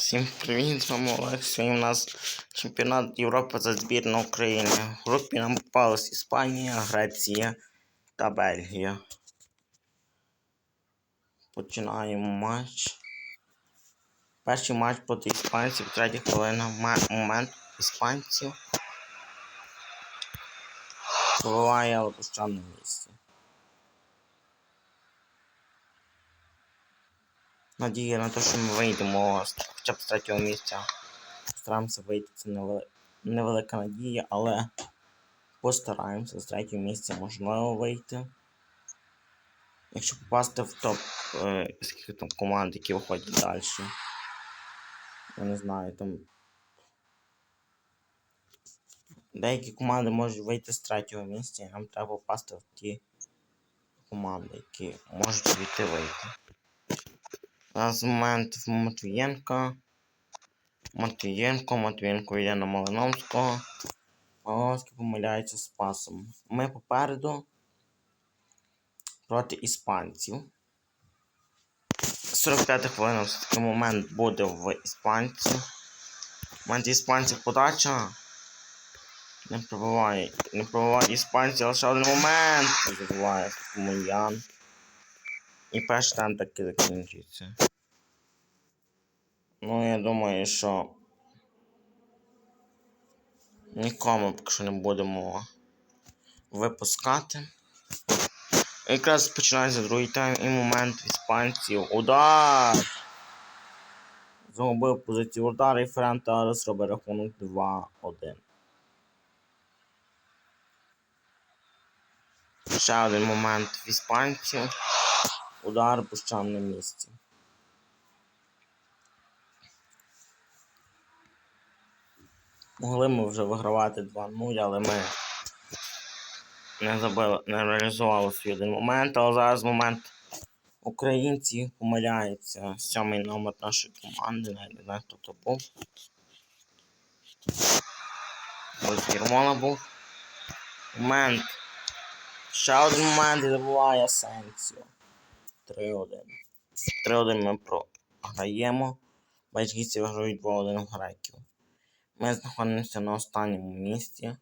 Всім привіт, з вами Олег. Сьогодні у нас чемпіонат Європи за збірну України. В групі нам попалась Іспанія, Греція та Бельгія. Починаємо матч. Перший матч проти іспанців, третя хвилина. Момент іспанців. Пробиває але на місці. Надія на те, що ми вийдемо з- хоча б з третього місця. Стараємося вийти, це невелика надія, але постараємося з третього місця можливо вийти. Якщо попасти в топ е, скільки там команд, які виходять далі. Я не знаю, там. Деякі команди можуть вийти з третього місця, і нам треба попасти в ті команди, які можуть війти вийти. Зараз момент в Матвієнка. Матвієнко, Матвієнко йде на Малиновського. Малиновський помиляється з пасом. Ми попереду проти іспанців. 45 хвилина все-таки момент буде в іспанців. Момент іспанців подача. Не пробиває. Не пробиває іспанці, але ще один момент. Забуває Муян. І перший тайм таки закінчується. Ну, я думаю, що нікому поки що не будемо випускати. Якраз починається другий тайм і момент іспанців. Удар! Загубив позицію удару і Торес робить рахунок 2-1. Ще один момент в іспанців. Удар пущав на місці. Могли ми вже вигравати 2-0, але ми не забили, не реалізували свій один момент, але зараз момент українці помиляються. Сьомий номер нашої команди, навіть не знаю, хто то був. Ось Єрмола був. Момент. Ще один момент і забуває Сенсіо. 3-1. 3-1 ми програємо. Бельгійці виграють 2-1 греків. Ми знаходимося на останньому місці.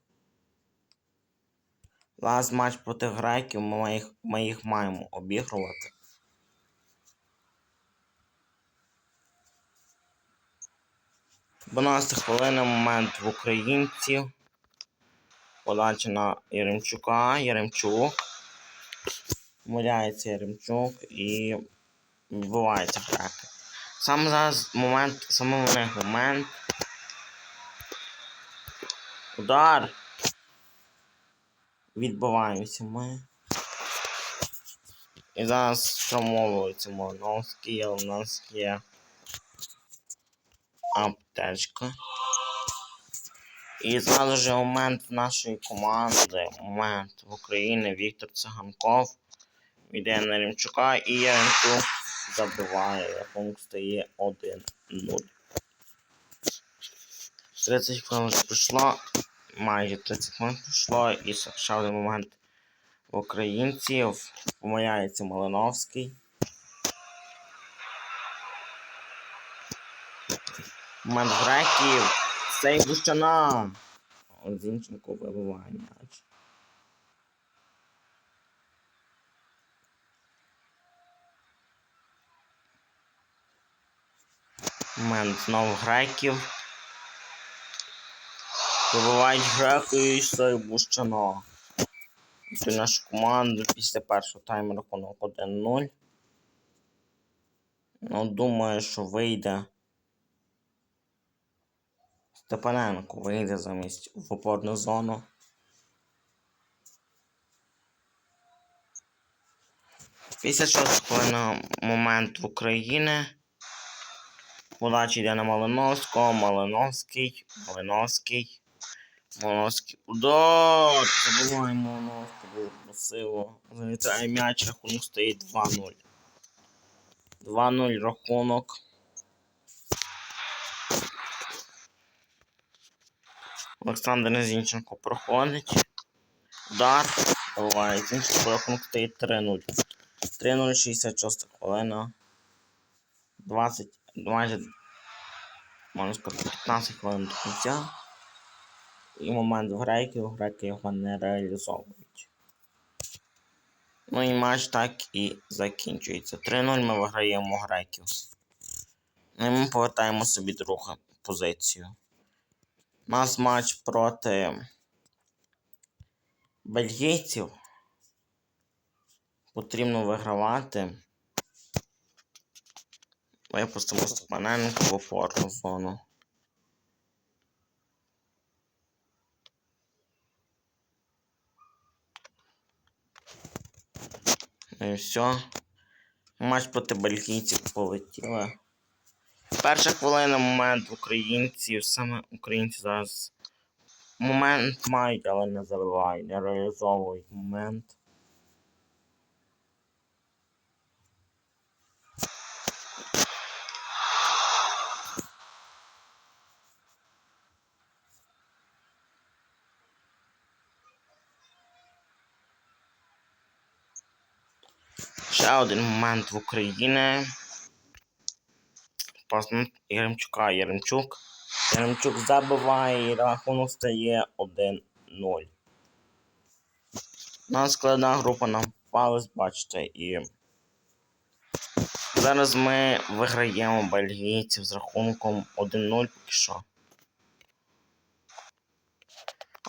Зараз матч проти греків, ми їх, ми їх маємо обігрувати. Дванадцята хвилина момент в українців. Подача на Яремчука. Яремчук. Помиляється Яремчук і вбивається греки. Саме зараз момент, саме в них момент. Удар. Відбиваємося ми. І зараз штурмовується Молоновський, але в нас є аптечка. І зразу ж момент нашої команди, момент в Україні Віктор Циганков йде на Ремчука і Яремчук забиває. Рахунок стає 1-0. 30 хвилин вже пройшло. Майже 30 хвилин пройшло і ще один момент українців. Помиляється Малиновський. Момент греків. Сей Бущана. От Зінченко вибиває м'яч. Момент знову греків. Вибивають греки і Сей Бущана. Це наша команда після першого тайму рахунок 1-0. Ну, думаю, що вийде. Степаненко вийде замість в опорну зону. Після шостого хвилина момент в Україні. Подача йде на Малиновського, Малиновський, Малиновський. Малиновський удар! Забуваємо Малиновський, було красиво. Залітає м'яч, рахунок стоїть 2-0. 2-0 рахунок. Олександр Зінченко проходить. Удар. Буває. Зінченко рахунок стоїть 3-0. 3-0, 66 хвилина. 20, майже можна сказати, 15 хвилин до кінця. І момент в греків, греки його не реалізовують. Ну і матч так і закінчується. 3-0 ми виграємо греків. І ми повертаємо собі другу позицію. У нас матч проти бельгійців. Потрібно вигравати. Випустимо Степаненко в опорну зону. І все. Матч проти бельгійців полетіла. Перша хвилина момент українців. Саме українці зараз момент мають, але не заливають, не реалізовують момент. Ще один момент в Україні. Пас на Яремчука. Яремчук. Яремчук забиває і рахунок стає 1-0. У нас складна група нам впалась, бачите, і зараз ми виграємо бельгійців з рахунком 1-0 поки що.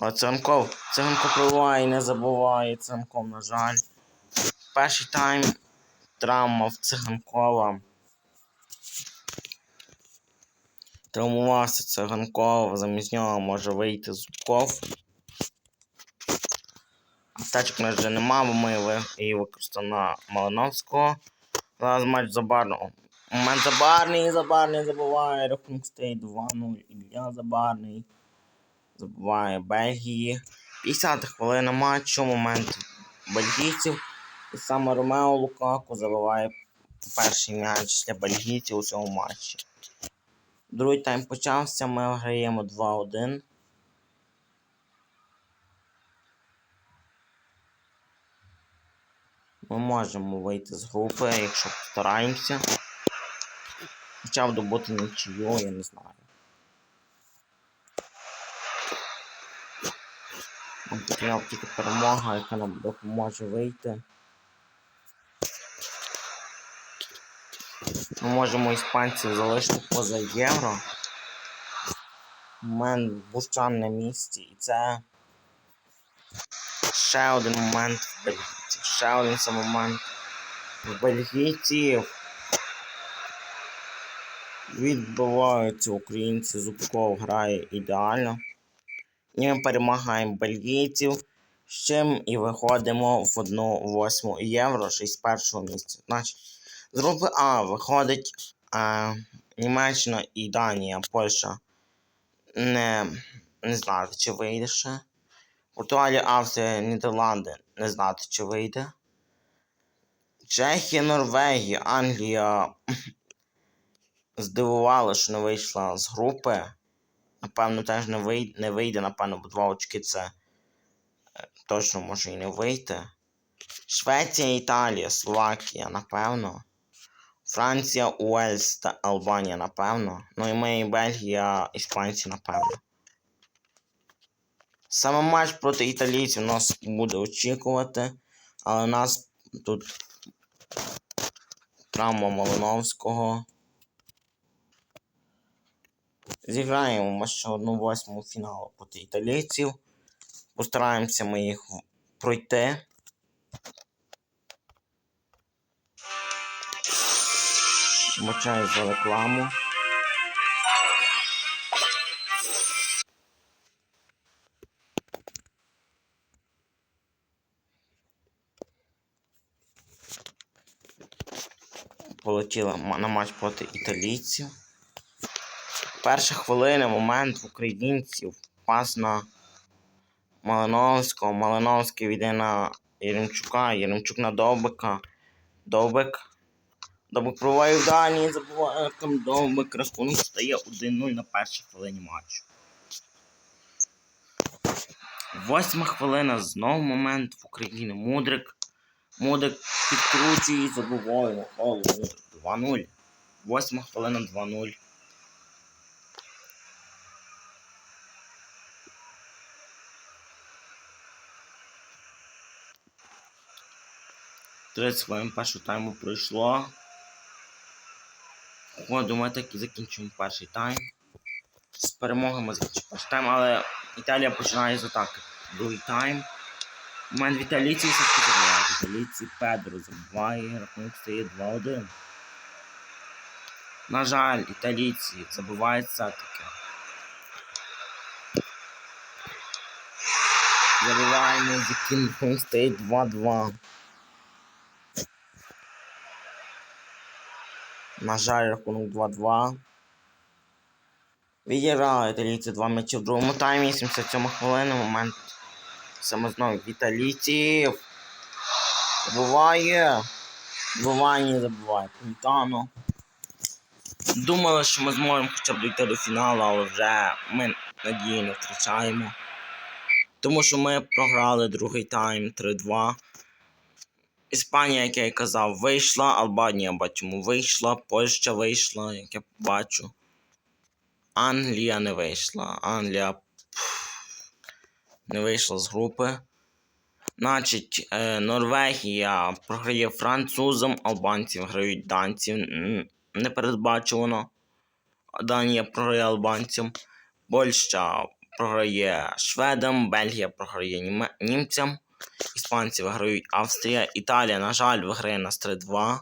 Але Циганков, Циганков пробиває не забуває Циганков, на жаль. Перший тайм травма в Циганкова. Травмувався Циганков, замість нього може вийти Зубков. Аптечок нас вже нема, бо ми її використали на Малиновського. Зараз матч Забарного. Момент Забарний, Забарний забуває, рахунок стоїть 2-0. Ілля Забарний. Забуває Бельгії. 50 хвилина матчу, момент бельгійців. І саме Ромео Лукаку забиває перший м'яч для бельгійців у цьому матчі. Другий тайм почався, ми граємо 2-1. Ми можемо вийти з групи, якщо постараємося. Хоча б добути нічию, я не знаю. Потрібна тільки перемога, яка нам допоможе вийти. Ми можемо іспанців залишити поза євро. Момент Бущан на місці. І це ще один момент в бельгійців. Ще один це момент в бельгійців. Відбиваються українці, Зубков грає ідеально. І ми перемагаємо бельгійців, з чим і виходимо в 1-8 євро 61 місця. Значить, групи А виходить е, Німеччина і Данія, Польща. Не, не знати, чи вийде ще. Португалія, Австрія, Нідерланди. Не знати, чи вийде. Чехія, Норвегія, Англія здивувала, що не вийшла з групи. Напевно, теж не вийде, не вийде, напевно, бо два очки це е, точно може і не вийти. Швеція, Італія, Словакія, напевно. Франція, Уельс та Албанія, напевно. Ну і ми, і Бельгія, іспанці, напевно. Саме матч проти італійців нас буде очікувати, але нас тут травма Малиновського. Зіграємо ми ще одну восьму фіналу проти італійців. Постараємося ми їх пройти. Вибачаю за рекламу. Полетіла на матч проти італійців. Перша хвилина, момент українців. Пас на Малиновського. Малиновський йде на Єремчука. Єремчук на Довбика. Довбик. Добукриває вдалі, забуває забуваю довбик, рахунок стає 1-0 на першій хвилині матчу. Восьма хвилина знову момент в Україні Мудрик. Мудрик підкручує і забуває. Гол Мудрик 2-0. Восьма хвилина 2-0. Тридцять хвилин першого тайму пройшло. О, думаю, так і закінчимо перший тайм. З перемоги ми закінчимо перший тайм, але Італія починає з атаки. Другий тайм. У мене в італійці все ж. В італійці Педро забиває, рахунок стає 2-1. На жаль, італійці забувають все-таки. Забиваємо, яким рахунок стає 2-2. На жаль, рахунок 2-2. Відіграли італійці два м'ячі в другому таймі, 77 хвилина, момент саме знову від італійців. Забуває. Забуває, не забуває. Пунтано. Думали, що ми зможемо хоча б дійти до фіналу, але вже ми надії не втрачаємо. Тому що ми програли другий тайм 3-2. Іспанія, як я і казав, вийшла, Албанія бачимо вийшла, Польща вийшла, як я бачу. Англія не вийшла. Англія не вийшла з групи. Значить, е, Норвегія програє французам, албанці грають данців. Непередбачувано. Данія програє албанцям. Польща програє шведам, Бельгія програє німцям. Іспанці виграють Австрія. Італія, на жаль, виграє нас 3-2.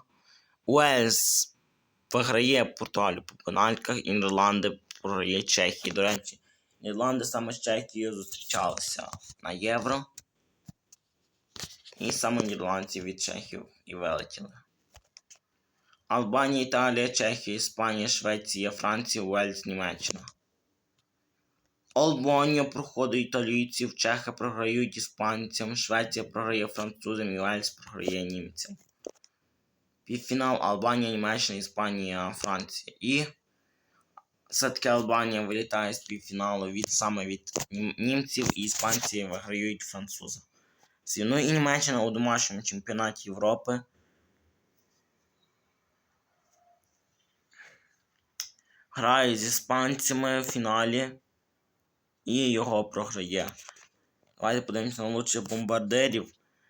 Уельс виграє Португалію по пенальках. І Нідерланди програє Чехії. До речі, Нідерланди саме з Чехією зустрічалися на Євро. І саме нідерландці від Чехів і вилетіли. Албанія, Італія, Чехія, Іспанія, Швеція, Франція, Уельс, Німеччина. Албанія проходить італійців, Чехи програють іспанцям, Швеція програє французам і Уельс програє німцям. Півфінал Албанія, Німеччина, Іспанія, Франція. І все-таки Албанія вилітає з півфіналу від саме від німців і іспанці виграють французи. Ну і Німеччина у домашньому чемпіонаті Європи. Грає з іспанцями в фіналі і його програє. Давайте подивимося на лучших бомбардирів.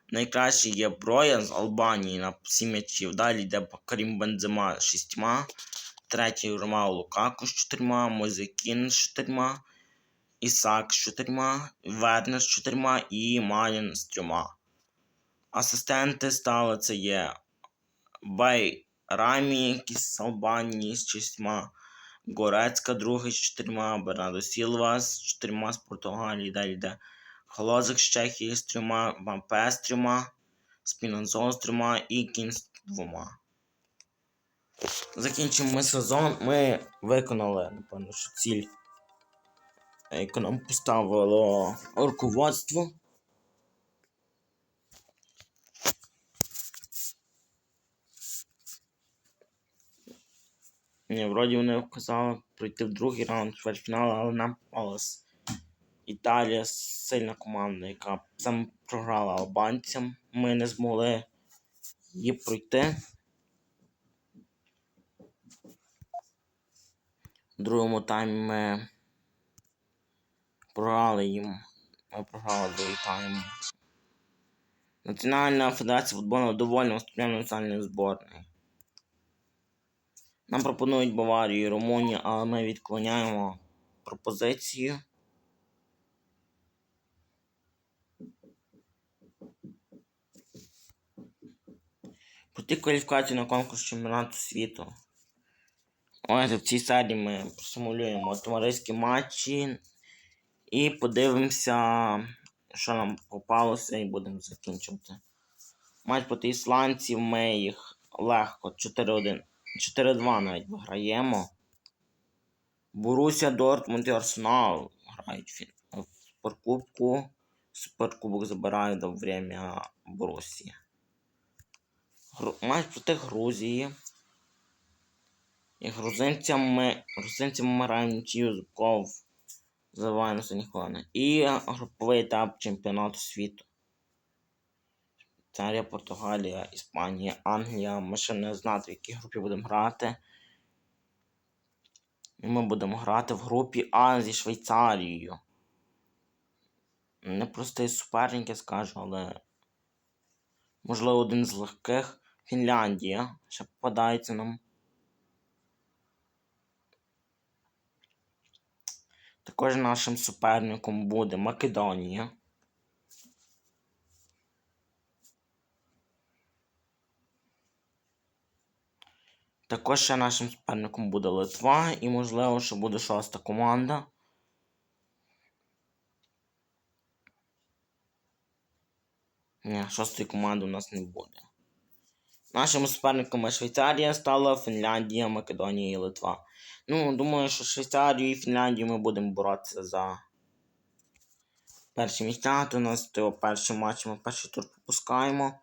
Найкращий є Броя з Албанії на 7 м'ячів. Далі йде Карім Бензема з 6. Третій Ромао Лукаку з 4, Мозекін з 4, Ісак з 4, Вернер з 4 і Малін з 3. Асистенти стали це є Бей Рамі, якийсь з Албанії з 6, Горецька другий з 4, Бернардо Сілва з 4 з Португалії, далі йде Холозик з Чехії з 3, Вампе з 3, Спінанзол з 3 і Кін з 2. Закінчимо ми сезон. Ми виконали, напевно, що ціль, яку нам поставило руководство. Ні, вроді вони вказали пройти в другий раунд чвертьфіналу, але нам попалась Італія сильна команда, яка саме програла албанцям. Ми не змогли її пройти. В другому таймі ми програли їм. Ми програли другий тайм. Національна федерація футболу довольна виступленням національної зборної. Нам пропонують Баварію і Румунію, але ми відклоняємо пропозицію. Пройти кваліфікацію на конкурс чемпіонату світу. Ось в цій серії ми просимулюємо товариські матчі і подивимося, що нам попалося, і будемо закінчувати. Матч проти ісландців ми їх легко 4-1. 4-2 навіть виграємо. Боруся, Дортмунд і Арсенал грають в суперкубку. Суперкубок забирає до время Борусі. Матч проти Грузії. І грузинцям ми, грузинцям ми граємо нічию Зубков. Завиває на. І груповий етап чемпіонату світу. Італія, Португалія, Іспанія, Англія. Ми ще не знати, в якій групі будемо грати. І ми будемо грати в групі А зі Швейцарією. Непростий суперник, я скажу, але Можливо, один з легких. Фінляндія. Ще попадається нам. Також нашим суперником буде Македонія. Також ще нашим суперником буде Литва і, можливо, що буде шоста команда. Ні, шостої команди у нас не буде. Нашими суперниками Швейцарія стала, Фінляндія, Македонія і Литва. Ну, думаю, що Швейцарію і Фінляндію ми будемо боротися за перші місця. То у нас то перший матч ми перший тур пропускаємо.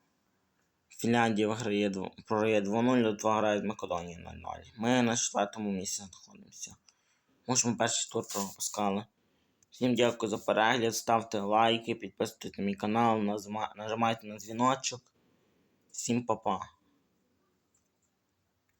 Фінляндія виграє програє 2-0, Литва грає з Македонією 0-0. Ми на четвертому місці знаходимося. Може, ми перший тур пропускали. Всім дякую за перегляд, ставте лайки, підписуйтесь на мій канал, нажимайте на дзвіночок. Всім па-па.